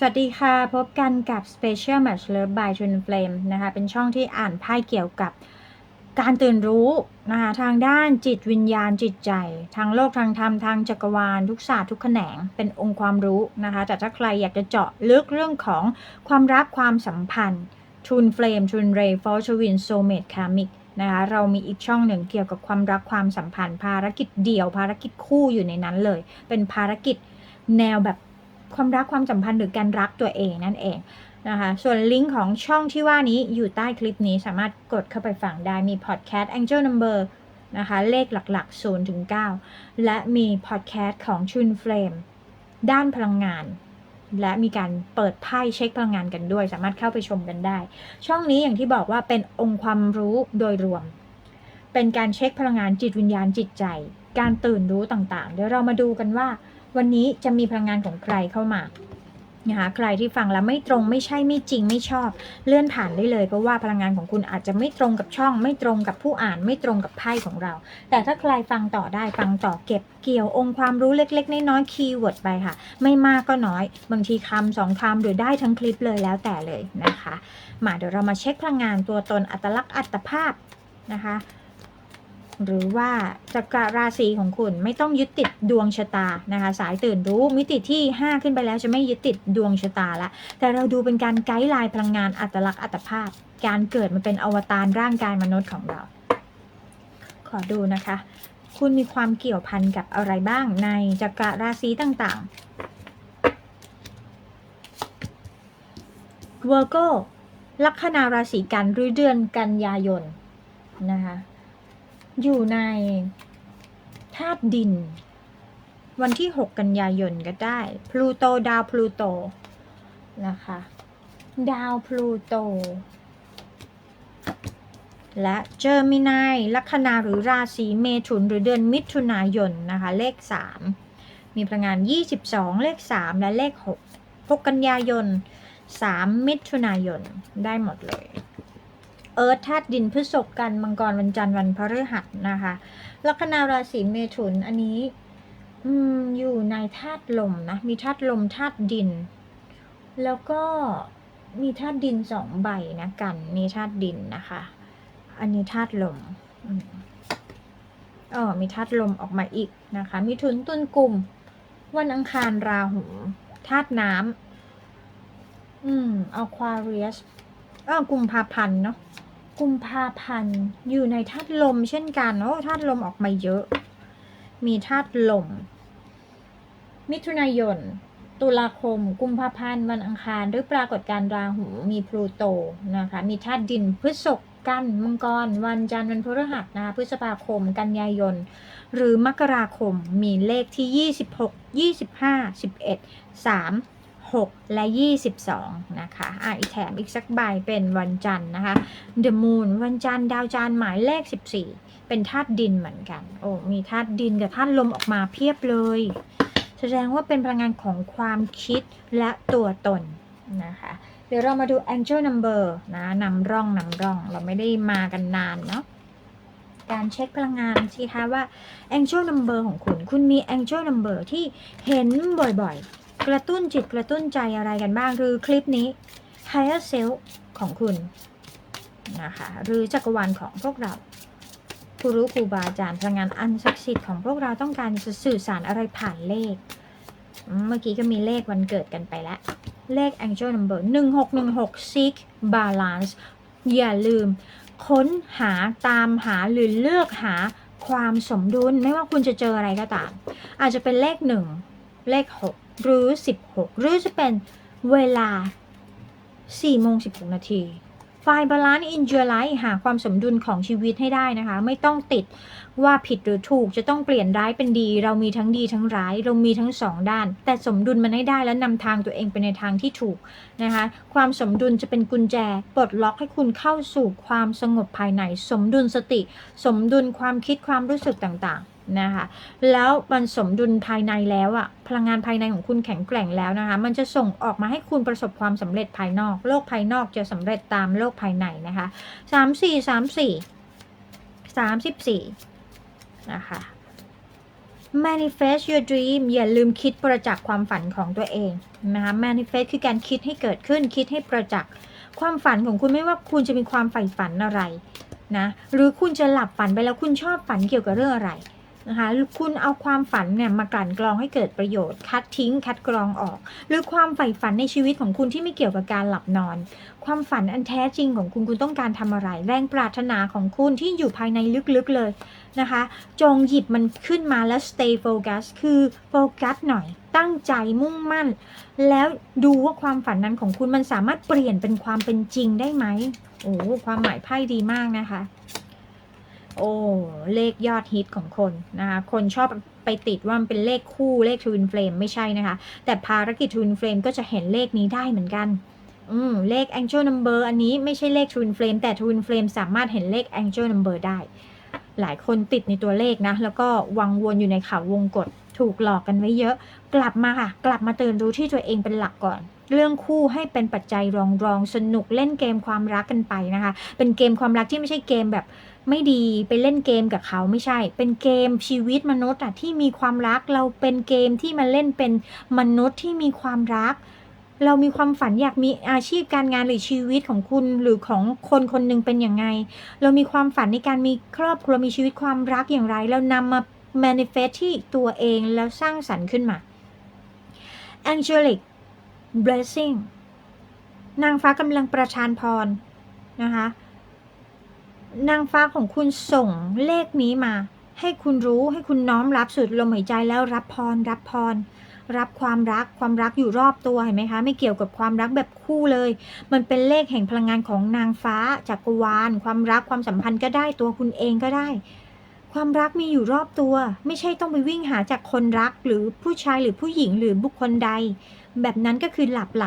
สวัสดีค่ะ พบกันกับ Special Match Love by Twin Flame นะคะ เป็นช่องที่อ่านไพ่เกี่ยวกับการตื่นรู้นะคะทางด้านจิตวิญญาณจิตใจ ทางโลกทางธรรม ทางจักรวาล ทุกศาสตร์ทุกแขนงเป็นองค์ความรู้นะคะ แต่ถ้าใครอยากจะเจาะลึกเรื่องของความรักความสัมพันธ์ Twin Flame Twin Ray f o r t u n Soulmate Karmic นะคะเรามีอีกช่องหนึ่งเกี่ยวกับความรักความสัมพันธ์ ภารกิจเดี่ยวภารกิจคู่อยู่ในนั้นเลย เป็นภารกิจแนวแบบ ความรักความสัมพันธ์หรือการรักตัวเองนั่นเองนะคะส่วนลิงก์ของช่องที่ว่านี้อยู่ใต้คลิปนี้สามารถกดเข้าไปฟังได้มีพอดแคสต์ Angel Number นะคะเลขหลักๆ0ถึง9และมีพอดแคสต์ของ Twin Flame ด้านพลังงาน และมีการเปิดไพ่เช็คพลังงานกันด้วย สามารถเข้าไปชมกันได้ ช่องนี้อย่างที่บอกว่าเป็นองค์ความรู้โดยรวม เป็นการเช็คพลังงานจิตวิญญาณจิตใจ การตื่นรู้ต่างๆ เดี๋ยวเรามาดูกันว่า วันนี้จะมีพลังงานของใครเข้ามานะคะใครที่ฟังแล้วไม่ตรงไม่ใช่ไม่จริงไม่ชอบ เลื่อนผ่านได้เลยเพราะว่าพลังงานของคุณอาจจะไม่ตรงกับช่อง ไม่ตรงกับผู้อ่านไม่ตรงกับไพ่ของเรา แต่ถ้าใครฟังต่อได้ฟังต่อเก็บเกี่ยวองค์ความรู้เล็กๆน้อยๆคีย์เวิร์ดไปค่ะ ไม่มากก็น้อย บางทีคำสองคำหรือได้ทั้งคลิปเลยแล้วแต่เลยนะคะมาเดี๋ยวเรามาเช็คพลังงานตัวตนอัตลักษณ์อัตภาพนะคะ หรือว่าจักรราศีของคุณไม่ต้องยึดติดดวงชะตานะคะ สายตื่นรู้มิติที่ 5 ขึ้นไปแล้วจะไม่ยึดติดดวงชะตาละแต่เราดูเป็นการไกด์ไลน์พลังงานอัตลักษณ์อัตภาพ การเกิดมาเป็นอวตารร่างกายมนุษย์ของเรา ขอดูนะคะ คุณมีความเกี่ยวพันกับอะไรบ้างในจักรราศีต่างๆ Virgo ลัคนาราศีกันหรือเดือนกันยายนนะคะ อยู่ในธาตุดิน วันที่ 6 กันยายนก็ได้พลูโตดาวพลูโตนะคะ ดาวพลูโต และเจอมินายลัคนาหรือราศีเมถุนหรือเดือนมิถุนายนนะคะ เลข 3 มีพลังงาน 22 เลข 3 และเลข 6 6 กันยายน 3 มิถุนายนได้หมดเลย เอิร์ธธาตุดินพฤษภกันมังกรวันจันทร์วันพฤหัสนะคะลัคนาราศีเมถุนอันนี้อืมอยู่ในธาตุลมนะ มีธาตุลมธาตุดิน แล้วก็มีธาตุดินสองใบนะกันมีธาตุดินนะคะ อันนี้ธาตุลมอืมเออมีธาตุลมออกมาอีกนะคะ มีถุนตุนกลุ่ม วันอังคารราหูธาตุน้ำอืมอควาเรียสเออกุมภาพันธ์เนาะ กุมภาพันธ์อยู่ในธาตุลมเช่นกันโอ้ธาตุลมออกมาเยอะ มีธาตุลม มิถุนายน ตุลาคม กุมภาพันธ์วันอังคารหรือปรากฏการณ์ราหูมีพลูโตนะคะมีธาตุดินพฤษภกันมังกร วันจันทร์วันพฤหัสนะคะพฤษภาคม กันยายน หรือมกราคมมีเลขที่ 26 25 11 3 6 และ 22 นะคะอะอีกแถมอีกสักใบเป็นวันจันทร์นะคะ The Moon วันจันทร์ดาวจันทร์หมายเลข 14 เป็นธาตุดินเหมือนกัน โอ้ มีธาตุดินกับธาตุลมออกมาเพียบเลย แสดงว่าเป็นพลังงานของความคิดและตัวตนนะคะเดี๋ยวเรามาดู Angel Number นะนำร่องนำร่อง เราไม่ได้มากันนานเนาะการเช็คพลังงานสิคะว่า Angel Number ของคุณ คุณมี Angel Number ที่เห็นบ่อยๆ กระตุ้นจิตกระตุ้นใจอะไรกันบ้างหรือคลิปนี้ Higher Self ของคุณนะคะหรือจักรวาลของพวกเราครูรู้ครูบาอาจารย์พลังงานอันศักดิ์สิทธิ์ของพวกเราต้องการจะสื่อสารอะไรผ่านเลข เมื่อกี้ก็มีเลขวันเกิดกันไปแล้ว เลข Angel Number 1616 Seek Balance อย่าลืม ค้นหาตามหาหรือเลือกหาความสมดุล ไม่ว่าคุณจะเจออะไรก็ตาม อาจจะเป็นเลข1เลข6 หรือ 16 หรือจะเป็นเวลา4โมง16 นาที Find balance in your life หาความสมดุลของชีวิตให้ได้นะคะ ไม่ต้องติดว่าผิดหรือถูกจะต้องเปลี่ยนร้ายเป็นดี เรามีทั้งดีทั้งร้าย เรามีทั้งสองด้าน แต่สมดุลมันให้ได้และนำทางตัวเองไปในทางที่ถูกนะคะ ความสมดุลจะเป็นกุญแจปลดล็อกให้คุณเข้าสู่ความสงบภายใน สมดุลสติ สมดุลความคิดความรู้สึกต่างๆ นะคะแล้วมันสมดุลภายในแล้วอะพลังงานภายในของคุณแข็งแกร่งแล้วนะคะ มันจะส่งออกมาให้คุณประสบความสำเร็จภายนอก โลกภายนอกจะสำเร็จตามโลกภายในนะคะสามสี่สามสี่สามสิบสี่นะคะ manifest your dream อย่าลืมคิดประจักษ์ความฝันของตัวเองนะคะ manifest คือการคิดให้เกิดขึ้น คิดให้ประจักษ์ความฝันของคุณไม่ว่าคุณจะมีความใฝ่ฝันอะไรนะ หรือคุณจะหลับฝันไปแล้วคุณชอบฝันเกี่ยวกับเรื่องอะไร นะคะ คุณเอาความฝันเนี่ยมากลั่นกรองให้เกิดประโยชน์ คัดทิ้ง คัดกรองออก หรือความใฝ่ฝันในชีวิตของคุณที่ไม่เกี่ยวกับการหลับนอน ความฝันอันแท้จริงของคุณคุณต้องการทำอะไร แรงปรารถนาของคุณที่อยู่ภายในลึกๆเลยนะคะ จงหยิบมันขึ้นมาแล้ว stay focus คือโฟกัสหน่อย ตั้งใจมุ่งมั่น แล้วดูว่าความฝันนั้นของคุณมันสามารถเปลี่ยนเป็นความเป็นจริงได้ไหมโอ้ความหมายไพ่ดีมากนะคะ โอ้เลขยอดฮิตของคนนะคะคนชอบไปติดว่ามันเป็นเลขคู่เลขทวินเฟลมไม่ใช่นะคะ แต่ภารกิจทวินเฟลมก็จะเห็นเลขนี้ได้เหมือนกันอืมเลข Angel Number อันนี้ไม่ใช่เลข Twin Flame แต่ Twin Flame สามารถเห็นเลข Angel Number ได้ หลายคนติดในตัวเลขนะ แล้วก็วังวนอยู่ในเขาววงกฏถูกหลอกกันไว้เยอะ กลับมาค่ะ กลับมาเตื่นรู้ที่ตัวเองเป็นหลักก่อน เรื่องคู่ให้เป็นปัจจัยรองรองสนุกเล่นเกมความรักกันไปนะคะ เป็นเกมความรักที่ไม่ใช่เกมแบบไม่ดีไปเล่นเกมกับเขาไม่ใช่ เป็นเกมชีวิตมนุษย์อะที่มีความรักเราเป็นเกมที่มาเล่นเป็นมนุษย์ที่มีความรัก เรามีความฝันอยากมีอาชีพการงานหรือชีวิตของคุณหรือของคนคนหนึ่งเป็นอย่างไง เรามีความฝันในการมีครอบครัวมีชีวิตความรักอย่างไร เรานำมา manifest ที่ตัวเองแล้วสร้างสรรค์ขึ้นมา angelic blessing นางฟ้ากำลังประทานพรนะคะ นางฟ้าของคุณส่งเลขนี้มา ให้คุณรู้ให้คุณน้อมรับสุดลมหายใจแล้วรับพร รับพร รับความรักความรักอยู่รอบตัวเห็นไหมคะ ไม่เกี่ยวกับความรักแบบคู่เลย มันเป็นเลขแห่งพลังงานของนางฟ้าจักรวาล ความรักความสัมพันธ์ก็ได้ตัวคุณเองก็ได้ ความรักมีอยู่รอบตัว ไม่ใช่ต้องไปวิ่งหาจากคนรักหรือผู้ชายหรือผู้หญิงหรือบุคคลใด แบบนั้นก็คือหลับไหล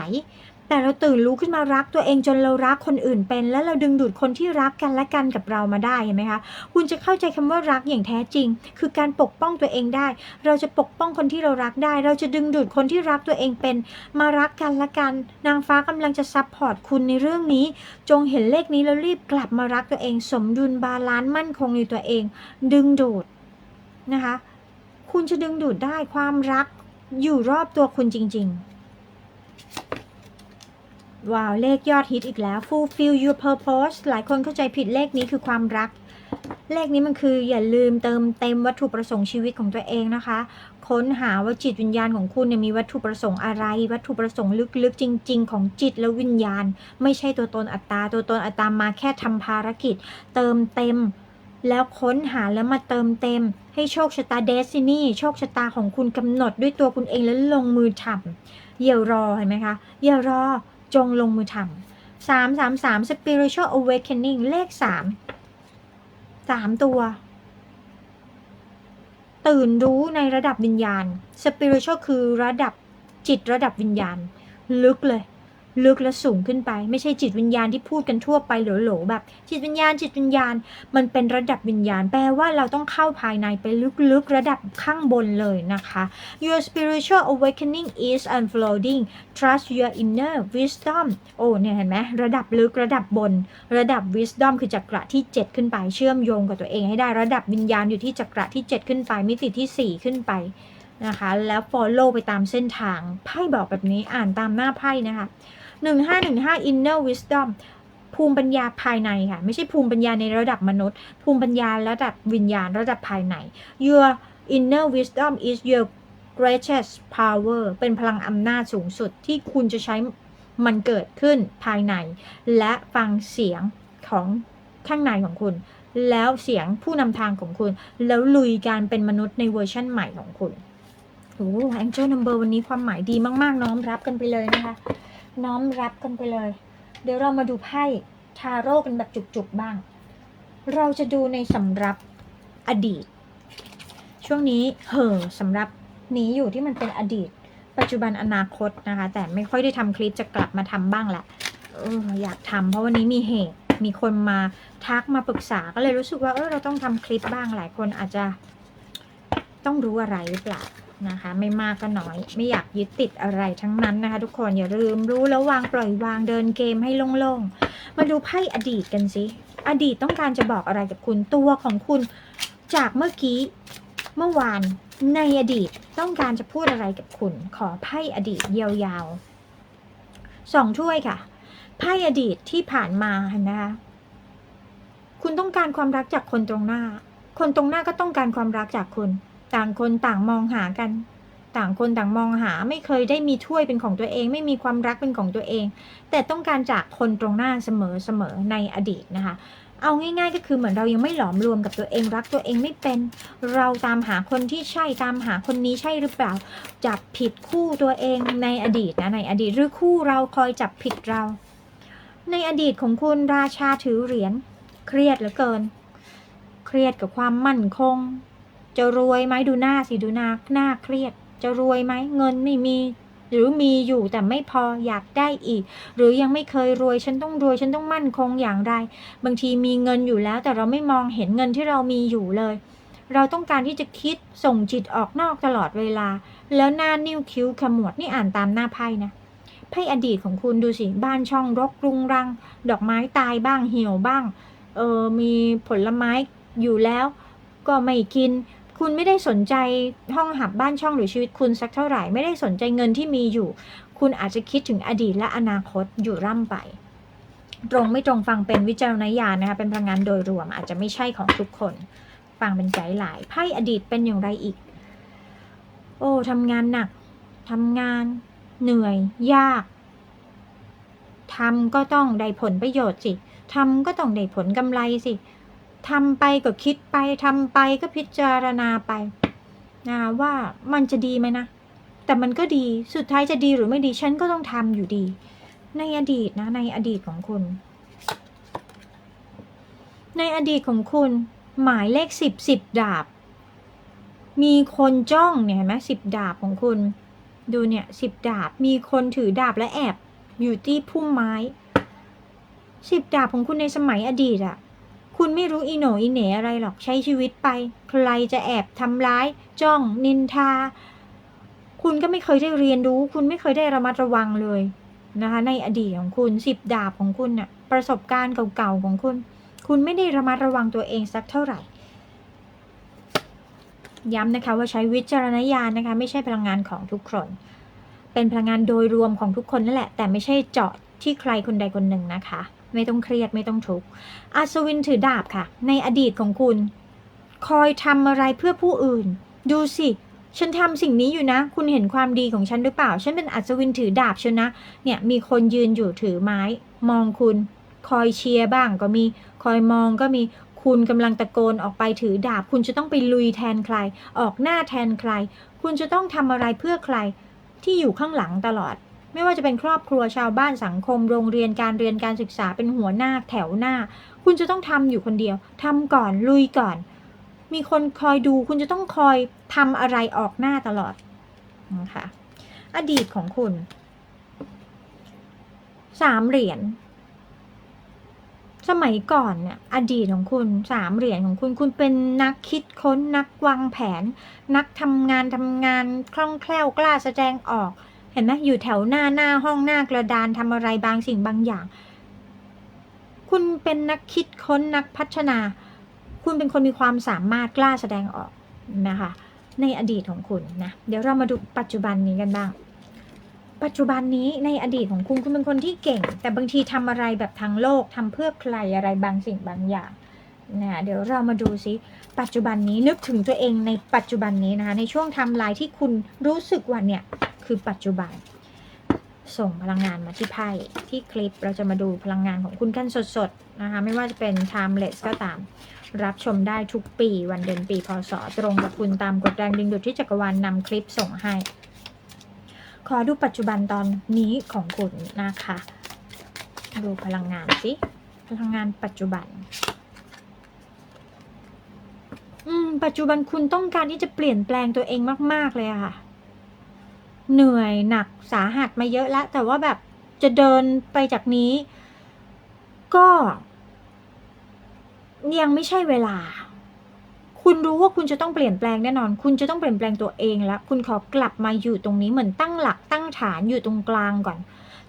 แต่เราตื่นรู้ขึ้นมารักตัวเองจนเรารักคนอื่นเป็น แล้วเราดึงดูดคนที่รักกันและกันกับเรามาได้เห็นไหมคะคุณจะเข้าใจคำว่ารักอย่างแท้จริง คือการปกป้องตัวเองได้ เราจะปกป้องคนที่เรารักได้ เราจะดึงดูดคนที่รักตัวเองเป็น มารักกันและกัน นางฟ้ากำลังจะซัพพอร์ตคุณในเรื่องนี้ จงเห็นเลขนี้แล้วรีบกลับมารักตัวเอง สมดุลบาลานซ์มั่นคงในตัวเอง ดึงดูดนะคะ คุณจะดึงดูดได้ความรักอยู่รอบตัวคุณจริง ๆ ว้าวเลขยอดฮิตอีกแล้ว fulfill your purpose หลายคนเข้าใจผิดเลขนี้คือความรัก เลขนี้มันคืออย่าลืมเติมเต็มวัตถุประสงค์ชีวิตของตัวเองนะคะ ค้นหาว่าจิตวิญญาณของคุณเนี่ยมีวัตถุประสงค์อะไร วัตถุประสงค์ลึกๆ จริง ๆ ของจิตและวิญญาณ ไม่ใช่ตัวตนอัตตา ตัวตนอัตตามาแค่ทำภารกิจ เติมเต็ม แล้วค้นหาแล้วมาเติมเต็ม ให้โชคชะตาเดซินี่โชคชะตาของคุณกำหนดด้วยตัวคุณเองแล้วลงมือทำอย่ารอเห็นไหมคะอย่ารอ จงลงมือทำสามสามสาม spiritual awakening เลขสามสามตัว ตื่นรู้ในระดับวิญญาณ spiritual คือระดับจิตระดับวิญญาณ ลึกเลย ลึกและสูงขึ้นไป ไม่ใช่จิตวิญญาณที่พูดกันทั่วไปโหลๆแบบ จิตวิญญาณ จิตวิญญาณ มันเป็นระดับวิญญาณ แปลว่าเราต้องเข้าภายในไปลึกๆ ระดับข้างบนเลยนะคะ Your spiritual awakening is unfolding trust your inner wisdom โอ้เนี่ยเห็นไหมระดับลึกระดับบน ระดับ wisdom คือจักระที่ 7 ขึ้นไปเชื่อมโยงกับตัวเองให้ได้ระดับวิญญาณอยู่ที่จักระที่ 7 ขึ้นไป มิติที่ 4 ขึ้นไปนะคะแล้ว follow ไปตามเส้นทางไพ่บอกแบบนี้อ่านตามหน้าไพ่นะคะ 1515 inner wisdom ภูมิปัญญาภายในค่ะ ไม่ใช่ภูมิปัญญาในระดับมนุษย์ ภูมิปัญญาระดับวิญญาณระดับภายใน your inner wisdom is your greatest power เป็นพลังอำนาจสูงสุดที่คุณจะใช้มันเกิดขึ้นภายใน และฟังเสียงของข้างในของคุณ แล้วเสียงผู้นำทางของคุณ แล้วลุยการเป็นมนุษย์ในเวอร์ชั่นใหม่ของคุณโอ้ Angel Number วันนี้ความหมายดีมาก ๆ น้อมรับกันไปเลยนะคะ น้อมรับกันไปเลย เดี๋ยวเรามาดูไพ่ทาโร่กันแบบจุกๆบ้าง เราจะดูในสำรับอดีต ช่วงนี้เห่อสำรับนี้อยู่ที่มันเป็นอดีต ปัจจุบันอนาคตนะคะ แต่ไม่ค่อยได้ทำคลิปจะกลับมาทำบ้างแหละเอออยากทำเพราะวันนี้มีเหตุมีคนมาทักมาปรึกษาก็เลยรู้สึกว่าเออเราต้องทำคลิปบ้างหลายคนอาจจะต้องรู้อะไรหรือเปล่า นะคะ ไม่มากก็น้อย ไม่อยากยึดติดอะไรทั้งนั้นนะคะ ทุกคนอย่าลืมรู้แล้ววางปล่อยวางเดินเกมให้โล่งๆ มาดูไพ่อดีตกันสิอดีตต้องการจะบอกอะไรกับคุณตัวของคุณ จากเมื่อกี้เมื่อวานในอดีตต้องการจะพูดอะไรกับคุณ ขอไพ่อดีตยาวๆสองถ้วยค่ะไพ่อดีตที่ผ่านมาเห็นะคะคุณต้องการความรักจากคนตรงหน้า คนตรงหน้าก็ต้องการความรักจากคุณ ต่างคนต่างมองหากัน ต่างคนต่างมองหาไม่เคยได้มีถ้วยเป็นของตัวเอง ไม่มีความรักเป็นของตัวเอง แต่ต้องการจากคนตรงหน้าเสมอเสมอในอดีตนะคะเอาง่ายๆ ก็คือเหมือนเรายังไม่หลอมรวมกับตัวเองรักตัวเองไม่เป็น เราตามหาคนที่ใช่ตามหาคนนี้ใช่หรือเปล่า จับผิดคู่ตัวเองในอดีตนะในอดีตหรือคู่เราคอยจับผิดเรา ในอดีตของคุณราชาถือเหรียญเครียดเหลือเกิน เครียดกับความมั่นคง จะรวยไหมดูหน้าสิดูหน้าหน้าเครียด จะรวยไหมเงินไม่มี หรือมีอยู่แต่ไม่พออยากได้อีก หรือยังไม่เคยรวยฉันต้องรวยฉันต้องมั่นคงอย่างไร บางทีมีเงินอยู่แล้ว แต่เราไม่มองเห็นเงินที่เรามีอยู่เลย เราต้องการที่จะคิดส่งจิตออกนอกตลอดเวลา แล้วหน้านิ้วคิ้วขมวดนี่อ่านตามหน้าไพ่นะไพ่อดีตของคุณดูสิบ้านช่องรกรุงรัง ดอกไม้ตายบ้างเหี่ยวบ้างเออมีผลไม้อยู่แล้ว ก็ไม่กิน คุณไม่ได้สนใจห้องหับบ้านช่องหรือชีวิตคุณสักเท่าไหร่ ไม่ได้สนใจเงินที่มีอยู่ คุณอาจจะคิดถึงอดีตและอนาคตอยู่ร่ำไป ตรงไม่ตรงฟังเป็นวิจารณญาณนะคะเป็นพลังงานโดยรวมอาจจะไม่ใช่ของทุกคน ฟังเป็นไกด์ไลน์ไพ่อดีตเป็นอย่างไรอีก โอ้ทำงานหนักทำงาน เหนื่อย ยากทำก็ต้องได้ผลประโยชน์สิทำก็ต้องได้ผลกำไรสิ ทำไปก็คิดไปทำไปก็พิจารณาไปนะว่ามันจะดีไหมนะ แต่มันก็ดีสุดท้ายจะดีหรือไม่ดีฉันก็ต้องทำอยู่ดี ในอดีตนะ ในอดีตของคุณ ในอดีตของคุณ หมายเลขสิบสิบดาบ มีคนจ้องเนี่ยเห็นไหมสิบดาบของคุณ ดูเนี่ยสิบดาบมีคนถือดาบและแอบอยู่ที่พุ่มไม้สิบดาบของคุณในสมัยอดีตอะ คุณไม่รู้อีโหนอีเหนอะไรหรอกใช้ชีวิตไป ใครจะแอบทำร้าย จ้องนินทา คุณก็ไม่เคยได้เรียนรู้ คุณไม่เคยได้ระมัดระวังเลยนะคะ ในอดีตของคุณสิบดาบของคุณน่ะประสบการณ์เก่าๆของคุณ คุณไม่ได้ระมัดระวังตัวเองสักเท่าไหร่ ย้ำนะคะว่าใช้วิจารณญาณนะคะ ไม่ใช่พลังงานของทุกคน เป็นพลังงานโดยรวมของทุกคนนั่นแหละ แต่ไม่ใช่เจาะที่ใครคนใดคนหนึ่งนะคะ ไม่ต้องเครียดไม่ต้องทุกข์อัศวินถือดาบค่ะ ในอดีตของคุณ คอยทำอะไรเพื่อผู้อื่น ดูสิฉันทำสิ่งนี้อยู่นะ คุณเห็นความดีของฉันหรือเปล่า ฉันเป็นอัศวินถือดาบชนะ เนี่ยมีคนยืนอยู่ถือไม้ มองคุณ คอยเชียร์บ้างก็มี คอยมองก็มี คุณกำลังตะโกนออกไปถือดาบ คุณจะต้องไปลุยแทนใคร ออกหน้าแทนใคร คุณจะต้องทำอะไรเพื่อใคร ที่อยู่ข้างหลังตลอด ไม่ว่าจะเป็นครอบครัวชาวบ้านสังคม โรงเรียนการเรียนการศึกษาเป็นหัวหน้าแถวหน้า คุณจะต้องทำอยู่คนเดียวทำก่อนลุยก่อน มีคนคอยดูคุณจะต้องคอยทำอะไรออกหน้าตลอดนะคะอดีตของคุณสามเหรียญสมัยก่อนเนี่ยอดีตของคุณสามเหรียญของคุณคุณเป็นนักคิดค้นนักวางแผน นักทำงานทำงานคล่องแคล่วกล้าแสดงออก เห็นไหมอยู่แถวหน้าหน้าห้องหน้ากระดานทำอะไรบางสิ่งบางอย่าง คุณเป็นนักคิดค้นนักพัฒนา คุณเป็นคนมีความสามารถกล้าแสดงออกนะคะ ในอดีตของคุณนะ เดี๋ยวเรามาดูปัจจุบันนี้กันบ้าง ปัจจุบันนี้ในอดีตของคุณคุณเป็นคนที่เก่ง แต่บางทีทำอะไรแบบทางโลกทำเพื่อใครอะไรบางสิ่งบางอย่างนะเดี๋ยวเรามาดูซิปัจจุบันนี้นึกถึงตัวเองในปัจจุบันนี้นะคะในช่วงทำลายที่คุณรู้สึกว่าเนี่ย คือปัจจุบัน ส่งพลังงานมาที่ไพ่ที่คลิปเราจะมาดูพลังงานของคุณกันสดๆนะคะ ไม่ว่าจะเป็น timeless ก็ตาม รับชมได้ทุกปีวันเดือนปีพศตรงกับคุณตามกฎแรงดึงดูดที่จักรวาลนำคลิปส่งให้ ขอดูปัจจุบันตอนนี้ของคุณนะคะ ดูพลังงานสิพลังงานปัจจุบันอืมปัจจุบันคุณต้องการที่จะเปลี่ยนแปลงตัวเองมาก ๆ เลยค่ะ เหนื่อยหนักสาหัสมาเยอะแล้ว แต่ว่าแบบจะเดินไปจากนี้ ก็ ยังไม่ใช่เวลา คุณรู้ว่าคุณจะต้องเปลี่ยนแปลงแน่นอน คุณจะต้องเปลี่ยนแปลงตัวเองแล้ว คุณขอกลับมาอยู่ตรงนี้เหมือนตั้งหลักตั้งฐานอยู่ตรงกลางก่อน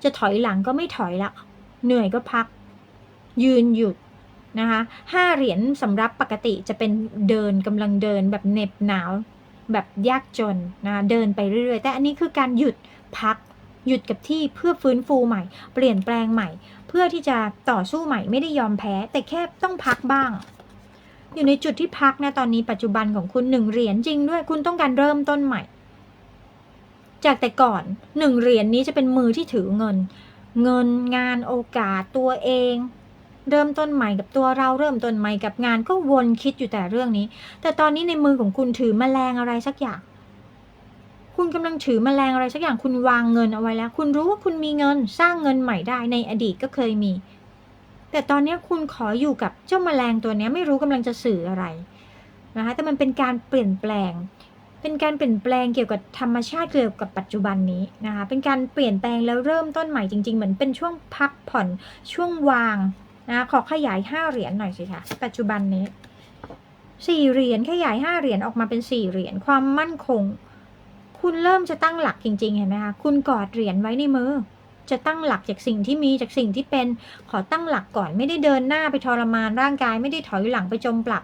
จะถอยหลังก็ไม่ถอยละเหนื่อยก็พัก ยืนหยุดนะคะห้าเหรียญสำหรับปกติจะเป็นเดินกำลังเดินแบบเหน็บหนาว แบบยากจนนะเดินไปเรื่อยๆ แต่อันนี้คือการหยุดพักหยุดกับที่เพื่อฟื้นฟูใหม่ เปลี่ยนแปลงใหม่ เพื่อที่จะต่อสู้ใหม่ไม่ได้ยอมแพ้ แต่แค่ต้องพักบ้าง อยู่ในจุดที่พักนะตอนนี้ปัจจุบันของคุณหนึ่งเหรียญจริงด้วยคุณต้องการเริ่มต้นใหม่ จากแต่ก่อนหนึ่งเหรียญนี้จะเป็นมือที่ถือเงิน เงินงานโอกาสตัวเอง เริ่มต้นใหม่กับตัวเราเริ่มต้นใหม่กับงานก็วนคิดอยู่แต่เรื่องนี้ แต่ตอนนี้ในมือของคุณถือแมลงอะไรสักอย่าง คุณกำลังถือแมลงอะไรสักอย่างคุณวางเงินเอาไว้แล้ว คุณรู้ว่าคุณมีเงินสร้างเงินใหม่ได้ในอดีตก็เคยมี แต่ตอนนี้คุณขออยู่กับเจ้าแมลงตัวนี้ไม่รู้กำลังจะสื่ออะไรนะคะแต่มันเป็นการเปลี่ยนแปลง เป็นการเปลี่ยนแปลงเกี่ยวกับธรรมชาติเกี่ยวกับปัจจุบันนี้นะคะเป็นการเปลี่ยนแปลงแล้วเริ่มต้นใหม่จริง ๆ เหมือนเป็นช่วงพักผ่อนช่วงวาง นะขอขยายห้าเหรียญหน่อยสิคะปัจจุบันนี้สี่เหรียญขยายห้าเหรียญออกมาเป็นสี่เหรียญความมั่นคง คุณเริ่มจะตั้งหลักจริง ๆ เห็นไหมคะคุณกอดเหรียญไว้ในมือจะตั้งหลักจากสิ่งที่มีจากสิ่งที่เป็นขอตั้งหลักก่อนไม่ได้เดินหน้าไปทรมานร่างกาย ไม่ได้ถอยหลังไปจมปลัก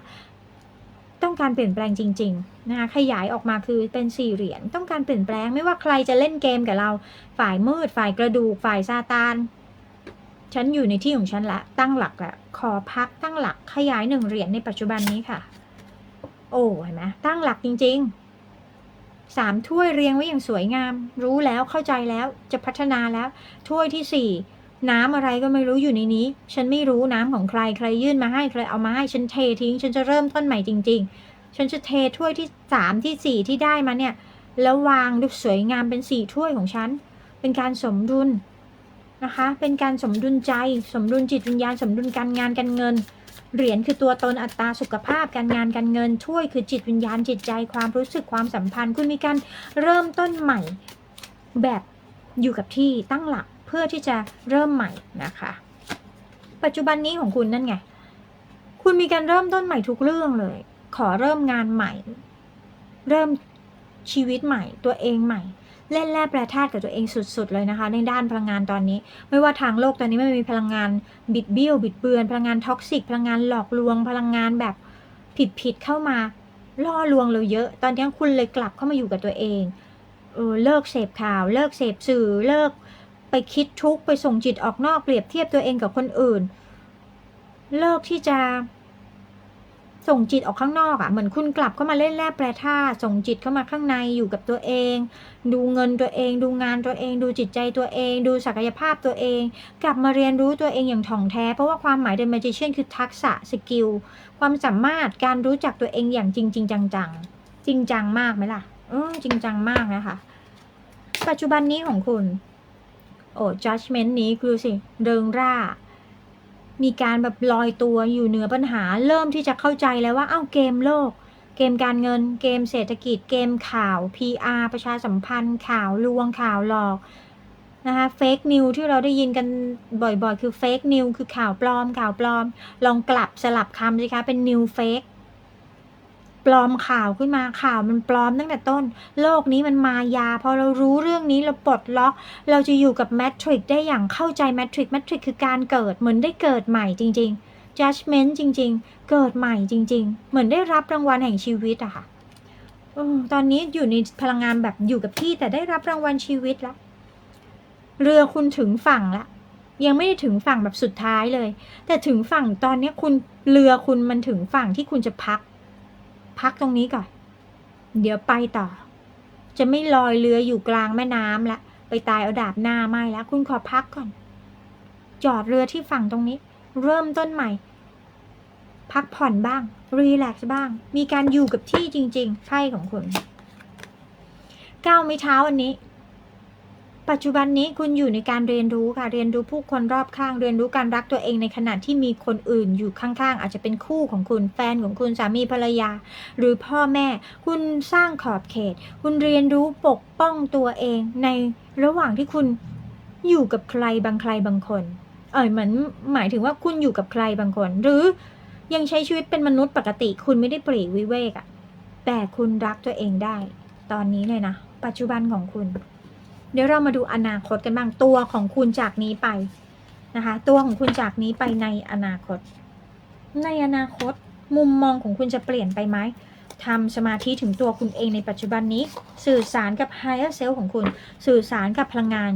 ต้องการเปลี่ยนแปลงจริงๆนะคะขยายออกมาคือเป็นสี่เหรียญต้องการเปลี่ยนแปลงไม่ว่าใครจะเล่นเกมกับเรา ฝ่ายมืด ฝ่ายกระดูกฝ่ายซาตาน ฉันอยู่ในที่ของฉันละ ตั้งหลักละขอพักตั้งหลักขยายหนึ่งเหรียญในปัจจุบันนี้ค่ะ โอ้เห็นไหมตั้งหลักจริงๆสามถ้วยเรียงไว้อย่างสวยงาม รู้แล้วเข้าใจแล้วจะพัฒนาแล้ว ถ้วยที่สี่น้ำอะไรก็ไม่รู้อยู่ในนี้ ฉันไม่รู้น้ำของใครใครยื่นมาให้ใครเอามาให้ฉันเททิ้ง ฉันจะเริ่มต้นใหม่จริง ๆ ฉันจะเทถ้วยที่สามที่สี่ที่ได้มาเนี่ย แล้ววางดูสวยงามเป็นสี่ถ้วยของฉันเป็นการสมดุล นะคะ เป็นการสมดุลใจ สมดุลจิตวิญญาณ สมดุลการงานการเงิน เหรียญคือตัวตนอัตราสุขภาพการงานการเงินถ้วยคือจิตวิญญาณจิตใจความรู้สึกความสัมพันธ์ คุณมีการเริ่มต้นใหม่แบบอยู่กับที่ตั้งหลักเพื่อที่จะเริ่มใหม่นะคะ ปัจจุบันนี้ของคุณนั่นไง คุณมีการเริ่มต้นใหม่ทุกเรื่องเลย ขอเริ่มงานใหม่ เริ่มชีวิตใหม่ตัวเองใหม่ เล่นแร่แปรธาตุกับตัวเองสุดๆเลยนะคะ ในด้านพลังงานตอนนี้ ไม่ว่าทางโลกตอนนี้ไม่มีพลังงานบิดเบี้ยวบิดเบือน พลังงานท็อกซิกพลังงานหลอกลวง พลังงานแบบผิดๆเข้ามาล่อลวงเราเยอะ ตอนนี้คุณเลยกลับเข้ามาอยู่กับตัวเองเออเลิกเสพข่าว เลิกเสพสื่อเลิกไปคิดทุกข์ไปส่งจิตออกนอกเปรียบเทียบตัวเองกับคนอื่น เลิกที่จะ ส่งจิตออกข้างนอกอะ่ะเหมือนคุณกลับเข้ามาเล่นแร่แปรธาตุส่งจิตเข้ามาข้างในอยู่กับตัวเอง ดูเงินตัวเอง ดูงานตัวเอง ดูจิตใจตัวเอง ดูศักยภาพตัวเอง กลับมาเรียนรู้ตัวเองอย่างถ่องแท้ เพราะว่าความหมาย The Magician คือทักษะสกิลความสามารถการรู้จักตัวเองอย่างจริงจริงจังๆ จริงจังมากไหมล่ะจริงจังมากนะคะ ปัจจุบันนี้ของคุณ โอ้ judgment นี้คือสิเริงร่า มีการแบบลอยตัวอยู่เหนือปัญหา เริ่มที่จะเข้าใจแล้วว่าเอ้าเกมโลก เกมการเงิน เกมเศรษฐกิจ เกมข่าว PR ประชาสัมพันธ์ ข่าวลวงข่าวหลอกนะคะเฟกนิวที่เราได้ยินกันบ่อยๆ คือเฟกนิวคือข่าวปลอมข่าวปลอม ลองกลับสลับคำสิคะเป็นนิวเฟก ปลอมข่าวขึ้นมาข่าวมันปลอมตั้งแต่ต้น โลกนี้มันมายา พอเรารู้เรื่องนี้เราปลดล็อก เราจะอยู่กับแมทริกได้อย่างเข้าใจแมทริกแมทริกคือการเกิดเหมือนได้เกิดใหม่จริง ๆ judgment จริง ๆ เกิดใหม่จริง ๆ เหมือนได้รับรางวัลแห่งชีวิตอะค่ะตอนนี้อยู่ในพลังงานแบบอยู่กับที่แต่ได้รับรางวัลชีวิตแล้วเรือคุณถึงฝั่งละยังไม่ได้ถึงฝั่งแบบสุดท้ายเลย แต่ถึงฝั่งตอนนี้คุณเรือคุณมันถึงฝั่งที่คุณจะพัก พักตรงนี้ก่อน เดี๋ยวไปต่อ จะไม่ลอยเรืออยู่กลางแม่น้ำละไปตายเอาดาบหน้าไม่แล้ว คุณขอพักก่อน จอดเรือที่ฝั่งตรงนี้ เริ่มต้นใหม่ พักผ่อนบ้าง รีแลกซ์บ้าง มีการอยู่กับที่จริงๆไพ่ของคุณก้าวไม่เช้าวันนี้ ปัจจุบันนี้คุณอยู่ในการเรียนรู้ค่ะ เรียนรู้ผู้คนรอบข้าง เรียนรู้การรักตัวเองในขณะที่มีคนอื่นอยู่ข้างๆ อาจจะเป็นคู่ของคุณ แฟนของคุณสามีภรรยา หรือพ่อแม่ คุณสร้างขอบเขต คุณเรียนรู้ปกป้องตัวเองในระหว่างที่คุณอยู่กับใครบางใครบางคน เอ่ยเหมือนหมายถึงว่าคุณอยู่กับใครบางคน หรือยังใช้ชีวิตเป็นมนุษย์ปกติ คุณไม่ได้ปรีกวิเวกอะแต่คุณรักตัวเองได้ ตอนนี้เลยนะ ปัจจุบันของคุณ เดี๋ยวเรามาดูอนาคตกันบ้างตัวของคุณจากนี้ไปนะคะ ตัวของคุณจากนี้ไปในอนาคต ในอนาคตมุมมองของคุณจะเปลี่ยนไปไหมทำสมาธิถึงตัวคุณเองในปัจจุบันนี้ สื่อสารกับ higher self ของคุณ สื่อสารกับพลังงาน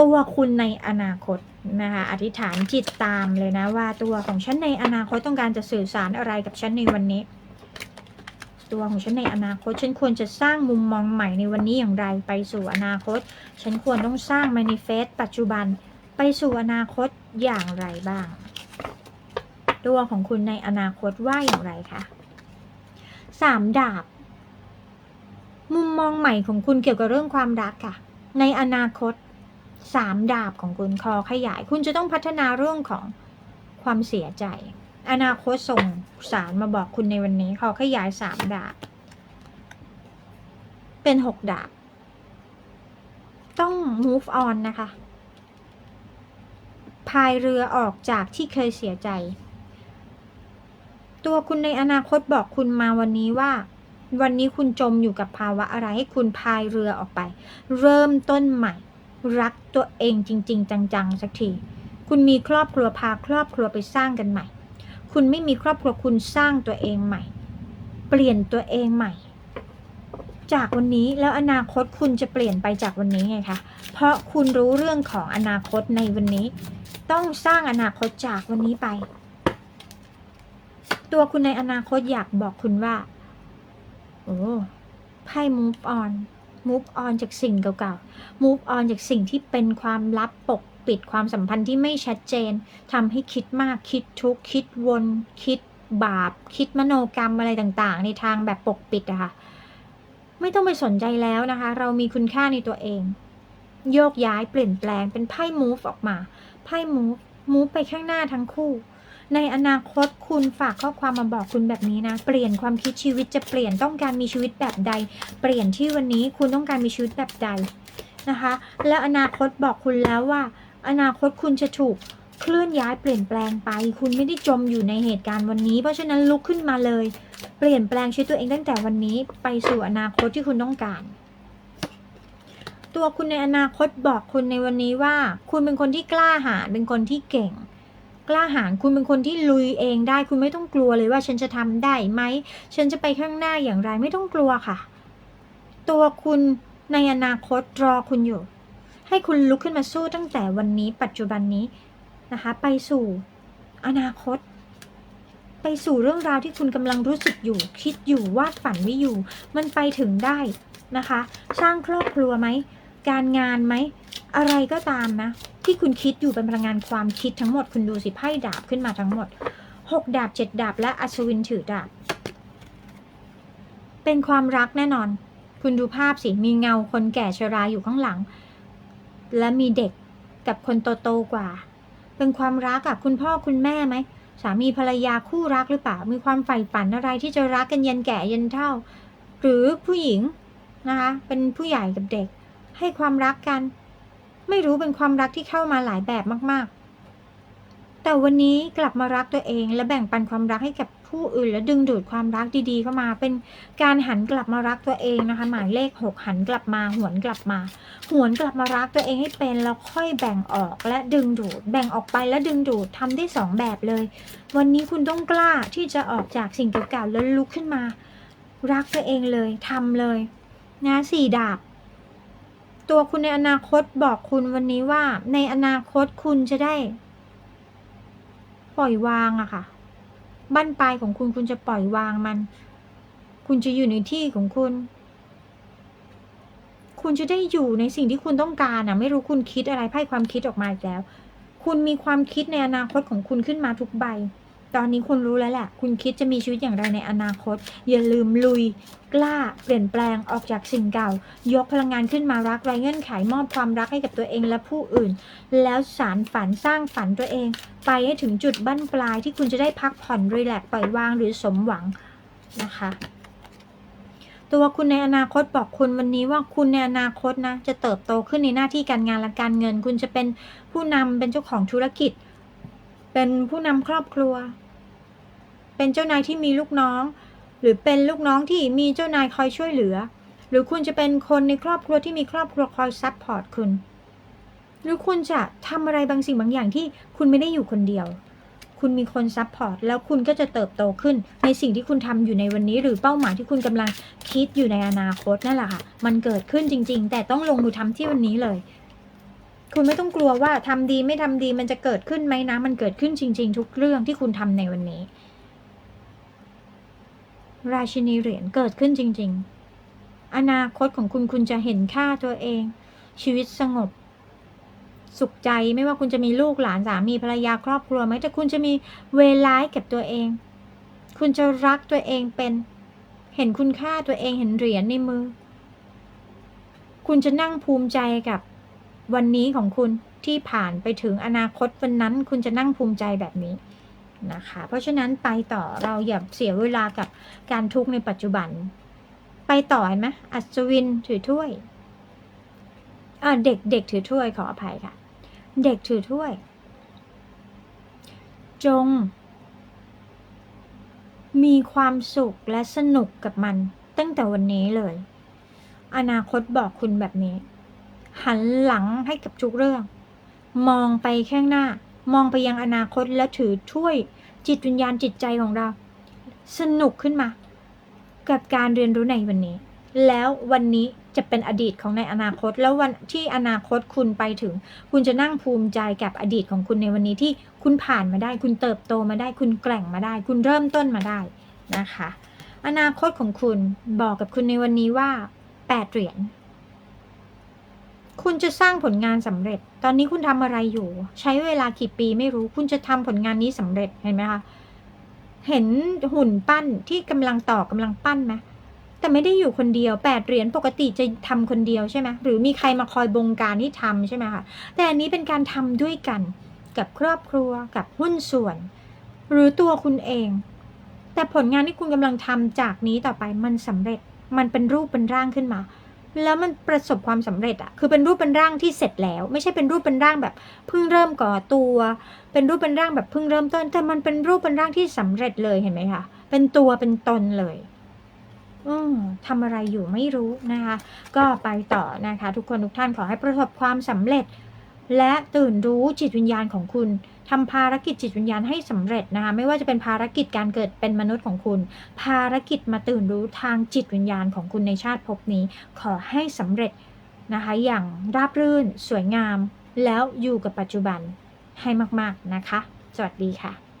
ตัวคุณในอนาคตนะคะอธิษฐานจิตตามเลยนะว่าตัวของฉันในอนาคตต้องการจะสื่อสารอะไรกับฉันในวันนี้ ตัวของฉันในอนาคต ฉันควรจะสร้างมุมมองใหม่ในวันนี้อย่างไร ไปสู่อนาคต ฉันควรต้องสร้าง manifest ปัจจุบัน ไปสู่อนาคตอย่างไรบ้าง ตัวของคุณในอนาคตว่าอย่างไรคะสามดาบ มุมมองใหม่ของคุณเกี่ยวกับเรื่องความรักค่ะ ในอนาคตสามดาบของคุณคอขยาย คุณจะต้องพัฒนาเรื่องของความเสียใจ อนาคตส่งสารมาบอกคุณในวันนี้คอขยายสามดาบ เป็นหกดาบ ต้อง move on นะคะพายเรือออกจากที่เคยเสียใจ ตัวคุณในอนาคตบอกคุณมาวันนี้ว่า วันนี้คุณจมอยู่กับภาวะอะไรให้คุณพายเรือออกไป เริ่มต้นใหม่ รักตัวเองจริง ๆ จัง ๆ สักที คุณมีครอบครัวพาครอบครัวไปสร้างกันใหม่ คุณไม่มีครอบครัวคุณสร้างตัวเองใหม่ เปลี่ยนตัวเองใหม่ จากวันนี้แล้วอนาคตคุณจะเปลี่ยนไปจากวันนี้ไงคะเพราะคุณรู้เรื่องของอนาคตในวันนี้ ต้องสร้างอนาคตจากวันนี้ไป ตัวคุณในอนาคตอยากบอกคุณว่า โอ้ไพ่ move on move on จากสิ่งเก่าๆ move on จากสิ่งที่เป็นความลับปก ปิดความสัมพันธ์ที่ไม่ชัดเจนทำให้คิดมากคิดทุกข์คิดวนคิดบาป คิดมโนกรรมอะไรต่างๆ ในทางแบบปกปิดอะค่ะไม่ต้องไปสนใจแล้วนะคะ เรามีคุณค่าในตัวเอง โยกย้ายเปลี่ยนแปลงเป็นไพ่ move ออกมาไพ่ move move ไปข้างหน้าทั้งคู่ ในอนาคตคุณฝากข้อความมาบอกคุณแบบนี้นะ เปลี่ยนความคิดชีวิตจะเปลี่ยนต้องการมีชีวิตแบบใด เปลี่ยนที่วันนี้คุณต้องการมีชีวิตแบบใดนะคะ และอนาคตบอกคุณแล้วว่า อนาคตคุณจะถูกเคลื่อนย้ายเปลี่ยนแปลงไป คุณไม่ได้จมอยู่ในเหตุการณ์วันนี้ เพราะฉะนั้นลุกขึ้นมาเลย เปลี่ยนแปลงชีวิตตัวเองตั้งแต่วันนี้ไปสู่อนาคตที่คุณต้องการ ตัวคุณในอนาคตบอกคุณในวันนี้ว่า คุณเป็นคนที่กล้าหาญเป็นคนที่เก่ง กล้าหาญคุณเป็นคนที่ลุยเองได้ คุณไม่ต้องกลัวเลยว่าฉันจะทำได้ไหมฉันจะไปข้างหน้าอย่างไรไม่ต้องกลัวค่ะ ตัวคุณในอนาคตรอคุณอยู่ ให้คุณลุกขึ้นมาสู้ตั้งแต่วันนี้ปัจจุบันนี้นะคะ ไปสู่อนาคต ไปสู่เรื่องราวที่คุณกำลังรู้สึกอยู่ คิดอยู่วาดฝันไว้อยู่ มันไปถึงได้นะคะ สร้างครอบครัวไหม การงานไหม อะไรก็ตามนะ ที่คุณคิดอยู่เป็นพลังงานความคิดทั้งหมด คุณดูสิไพ่ดาบขึ้นมาทั้งหมดหกดาบเจ็ดดาบ และอัศวินถือดาบ เป็นความรักแน่นอน คุณดูภาพสิ มีเงาคนแก่ชราอยู่ข้างหลัง และมีเด็กกับคนโตๆกว่า เป็นความรักกับคุณพ่อคุณแม่ไหมสามีภรรยาคู่รักหรือเปล่า มีความใฝ่ฝันอะไรที่จะรักกันยันแก่ยันเฒ่า หรือผู้หญิงนะคะ เป็นผู้ใหญ่กับเด็ก ให้ความรักกัน ไม่รู้เป็นความรักที่เข้ามาหลายแบบมาก ๆ แต่วันนี้กลับมารักตัวเองและแบ่งปันความรักให้กับ ผู้อื่นและดึงดูดความรักดีๆเข้ามา เป็นการหันกลับมารักตัวเองนะคะ หมายเลขหกหันกลับมา หวนกลับมา หวนกลับมารักตัวเองให้เป็นแล้วค่อยแบ่งออกและดึงดูด แบ่งออกไปและดึงดูดทำได้สองแบบเลย วันนี้คุณต้องกล้าที่จะออกจากสิ่งเก่าๆแล้วลุกขึ้นมา รักตัวเองเลยทำเลยนะสี่ดาบตัวคุณในอนาคตบอกคุณวันนี้ว่า ในอนาคตคุณจะได้ ปล่อยวางอะค่ะ บั้นปลายของคุณคุณจะปล่อยวางมัน คุณจะอยู่ในที่ของคุณ คุณจะได้อยู่ในสิ่งที่คุณต้องการอะไม่รู้คุณคิดอะไรไพ่ความคิดออกมาอีกแล้ว คุณมีความคิดในอนาคตของคุณขึ้นมาทุกใบ ตอนนี้คุณรู้แล้วแหละ คุณคิดจะมีชีวิตอย่างไรในอนาคต อย่าลืมลุย กล้า เปลี่ยนแปลงออกจากสิ่งเก่า ยกพลังงานขึ้นมารักไรเงื่อนไขมอบความรักให้กับตัวเองและผู้อื่น แล้วสารฝันสร้างฝันตัวเอง ไปให้ถึงจุดบั้นปลายที่คุณจะได้พักผ่อนรีแลกซ์ปล่อยวางหรือสมหวังนะคะตัวคุณในอนาคตบอกคุณวันนี้ว่าคุณในอนาคตนะจะเติบโตขึ้นในหน้าที่การงานและการเงิน คุณจะเป็นผู้นำเป็นเจ้าของธุรกิจ เป็นผู้นำครอบครัว เป็นเจ้านายที่มีลูกน้อง หรือเป็นลูกน้องที่มีเจ้านายคอยช่วยเหลือ หรือคุณจะเป็นคนในครอบครัวที่มีครอบครัวคอยซัพพอร์ตคุณ หรือคุณจะทำอะไรบางสิ่งบางอย่างที่คุณไม่ได้อยู่คนเดียว คุณมีคนซัพพอร์ตแล้วคุณก็จะเติบโตขึ้นในสิ่งที่คุณทำอยู่ในวันนี้ หรือเป้าหมายที่คุณกำลังคิดอยู่ในอนาคตนั่นแหละค่ะ มันเกิดขึ้นจริง ๆ แต่ต้องลงมือทำที่วันนี้เลยคุณไม่ต้องกลัวว่าทำดีไม่ทำดีมันจะเกิดขึ้นไหมนะ มันเกิดขึ้นจริง ๆ ทุกเรื่องที่คุณทำในวันนี้ ราชินีเหรียญเกิดขึ้นจริง ๆ อนาคตของคุณคุณจะเห็นค่าตัวเอง ชีวิตสงบ สุขใจไม่ว่าคุณจะมีลูกหลานสามีภรรยาครอบครัวไหมแต่คุณจะมีเวลาให้กับตัวเอง คุณจะรักตัวเองเป็น เห็นคุณค่าตัวเองเห็นเหรียญในมือ คุณจะนั่งภูมิใจกับวันนี้ของคุณที่ผ่านไปถึงอนาคตวันนั้น คุณจะนั่งภูมิใจแบบนี้ นะคะ เพราะฉะนั้นไปต่อเราอย่าเสียเวลากับการทุกข์ในปัจจุบัน ไปต่อเห็นไหมอัศวินถือถ้วยเด็กเด็กถือถ้วยขออภัยค่ะ เด็กถือถ้วย จง มีความสุขและสนุกกับมัน ตั้งแต่วันนี้เลย อนาคตบอกคุณแบบนี้ หันหลังให้กับทุกเรื่อง มองไปข้างหน้า มองไปยังอนาคตแล้วถือถ้วยจิตวิญญาณจิตใจของเรา สนุกขึ้นมา กับการเรียนรู้ในวันนี้ แล้ววันนี้จะเป็นอดีตของในอนาคต แล้ววันที่อนาคตคุณไปถึง คุณจะนั่งภูมิใจกับอดีตของคุณในวันนี้ที่คุณผ่านมาได้ คุณเติบโตมาได้ คุณแกร่งมาได้ คุณเริ่มต้นมาได้นะคะ อนาคตของคุณบอกกับคุณในวันนี้ว่าแปดเหรียญ คุณจะสร้างผลงานสำเร็จ ตอนนี้คุณทำอะไรอยู่ ใช้เวลากี่ปีไม่รู้ คุณจะทำผลงานนี้สำเร็จ เห็นไหมคะ เห็นหุ่นปั้นที่กำลังต่อกำลังปั้นไหมแต่ไม่ได้อยู่คนเดียวแปดเหรียญปกติจะทำคนเดียวใช่ไหมหรือมีใครมาคอยบงการที่ทำใช่ไหมคะ แต่อันนี้เป็นการทำด้วยกันกับครอบครัวกับหุ้นส่วน หรือตัวคุณเอง แต่ผลงานที่คุณกำลังทำจากนี้ต่อไปมันสำเร็จ มันเป็นรูปเป็นร่างขึ้นมา แล้วมันประสบความสำเร็จอะคือเป็นรูปเป็นร่างที่เสร็จแล้ว ไม่ใช่เป็นรูปเป็นร่างแบบเพิ่งเริ่มก่อตัว เป็นรูปเป็นร่างแบบเพิ่งเริ่มต้น แต่มันเป็นรูปเป็นร่างที่สำเร็จเลยเห็นไหมคะ เป็นตัวเป็นตนเลย อืมทำอะไรอยู่ไม่รู้นะคะ ก็ไปต่อนะคะ ทุกคนทุกท่านขอให้ประสบความสำเร็จ และตื่นรู้จิตวิญญาณของคุณ ทำภารกิจจิตวิญญาณให้สำเร็จนะคะไม่ว่าจะเป็นภารกิจการเกิดเป็นมนุษย์ของคุณ ภารกิจมาตื่นรู้ทางจิตวิญญาณของคุณในชาติภพนี้ ขอให้สำเร็จนะคะอย่างราบรื่น สวยงาม แล้วอยู่กับปัจจุบันให้มาก ๆ นะคะ สวัสดีค่ะ